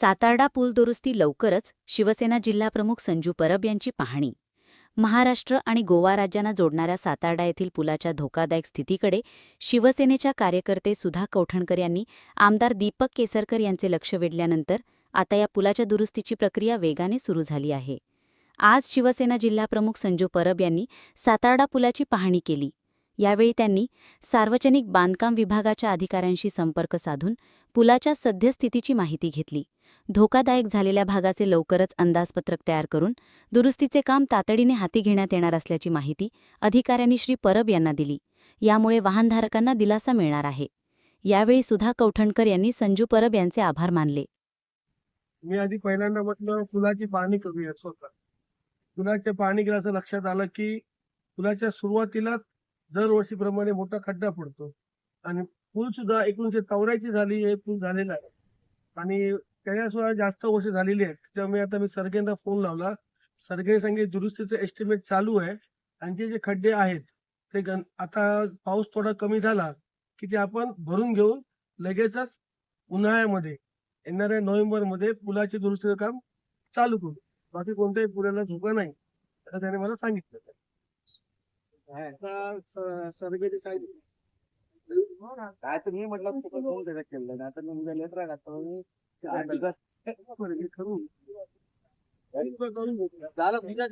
सातार्डा पूल दुरुस्ती लवकरच शिवसेना जिल्हाप्रमुख संजू परब यांची पाहणी. महाराष्ट्र आणि गोवा राज्यांना जोडणाऱ्या सातार्डा येथील पुलाच्या धोकादायक स्थितीकडे शिवसेनेच्या कार्यकर्ते सुधा कौठणकर यांनी आमदार दीपक केसरकर यांचे लक्ष वेधल्यानंतर आता या पुलाच्या दुरुस्तीची प्रक्रिया वेगाने सुरू झाली आहे. आज शिवसेना जिल्हाप्रमुख संजू परब यांनी सातार्डा पुलाची पाहणी केली. यावेळी त्यांनी सार्वजनिक बांधकाम विभागाच्या अधिकाऱ्यांशी संपर्क साधून पुलाच्या सद्यस्थितीची माहिती घेतली. धोकादायक झालेल्या भागाचे लवकरच अंदाजपत्रक तयार करून दुरुस्तीचे काम तातडीने हाती घेण्यात येणार असल्याची माहिती अधिकाऱ्यांनी श्री परब यांना दिली. यामुळे वाहनधारकांना दिलासा मिळणार आहे. यावेळी सुधा कौठणकर यांनी संजू परब यांचे आभार मानले. मी आधी पहिल्यांदा म्हटलं पुलाची पाहणी करूया स्वतः पुलाची पाहणी केल्याचं लक्षात आलं की पुलाच्या सुरुवातीला दरवर्षीप्रमाणे मोठा खड्डा पडतो. आणि पूल सुद्धा एकोणीशे चौऱ्याऐंशी झाली हे पूल झालेला आहे. आणि त्याच्यासुद्धा जास्त वर्ष झालेली आहेत. त्यामुळे आता मी सरगेंना फोन लावला. सरगेने सांगितले दुरुस्तीचं एस्टिमेट चालू आहे. आणि जे जे खड्डे आहेत ते गण आता पाऊस थोडा कमी झाला की ते आपण भरून घेऊन लगेचच उन्हाळ्यामध्ये येणाऱ्या नोव्हेंबरमध्ये पुलाची पुलाचे दुरुस्तीचं काम चालू करू. बाकी कोणत्याही पुलाला झोका नाही. असं त्याने मला सांगितलं. आता स- सर्गेने सांगितलं काय तर मी म्हटलं फोन त्याचा केलं आता मी उद्या आता मी हे. झालं तुझ्या